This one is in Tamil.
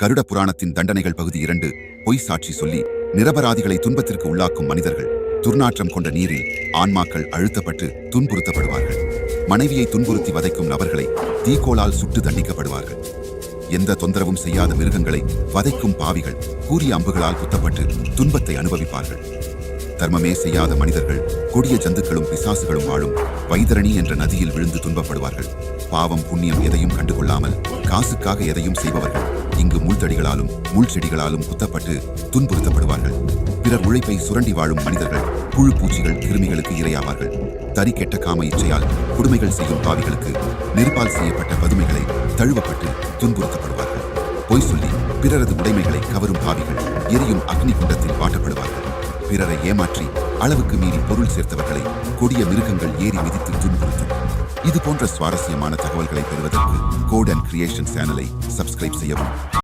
கருட புராணத்தின் தண்டனைகள் பகுதி இரண்டு பொய் சாட்சி சொல்லி நிரபராதிகளை துன்பத்திற்கு உள்ளாக்கும் மனிதர்கள். துர்நாற்றம் கொண்ட நீரில் ஆன்மாக்கள் அழுத்தப்பட்டு துன்புறுத்தப்படுவார்கள். மனைவியை துன்புறுத்தி வதைக்கும் நபர்களை தீக்கோளால் சுட்டு தண்டிக்கப்படுவார்கள். எந்த தொந்தரவும் செய்யாத மிருகங்களை வதைக்கும் பாவிகள் கூறிய அம்புகளால் குத்தப்பட்டு துன்பத்தை அனுபவிப்பார்கள். தர்மமே செய்யாத மனிதர்கள் கொடிய ஜந்துக்களும் பிசாசுகளும் வாழும் வைதரணி என்ற நதியில் விழுந்து துன்பப்படுவார்கள். பாவம் புண்ணியம் எதையும் கண்டுகொள்ளாமல் காசுக்காக எதையும் செய்பவர்கள். இங்கு முள்தடிகளாலும் முள் செடிகளாலும் குத்தப்பட்டு துன்புறுத்தப்படுவார்கள். பிறர் உழைப்பை சுரண்டி வாழும் மனிதர்கள் புழு பூச்சிகள் கிருமிகளுக்கு இரையாவார்கள். தறி கெட்ட காம இச்சையால் கொடுமைகள் செய்யும் பாவிகளுக்கு நெருப்பால் செய்யப்பட்ட பதுமைகளை தழுவப்பட்டு துன்புறுத்தப்படுவார்கள். பொய் சொல்லி பிறரது உடைமைகளை கவரும் பாவிகள் எரியும் அக்னி குண்டத்தில் வாட்டப்படுவார்கள். பிறரை ஏமாற்றி அளவுக்கு மீறி பொருள் சேர்த்தவர்களை கொடிய மிருகங்கள் ஏறி மிதித்து துன்புறுத்தும் இது போன்ற சுவாரஸ்யமான தகவல்களை பெறுவதற்கு கோட் அண்ட் கிரியேஷன் சேனலை சப்ஸ்கிரைப் செய்யவும்.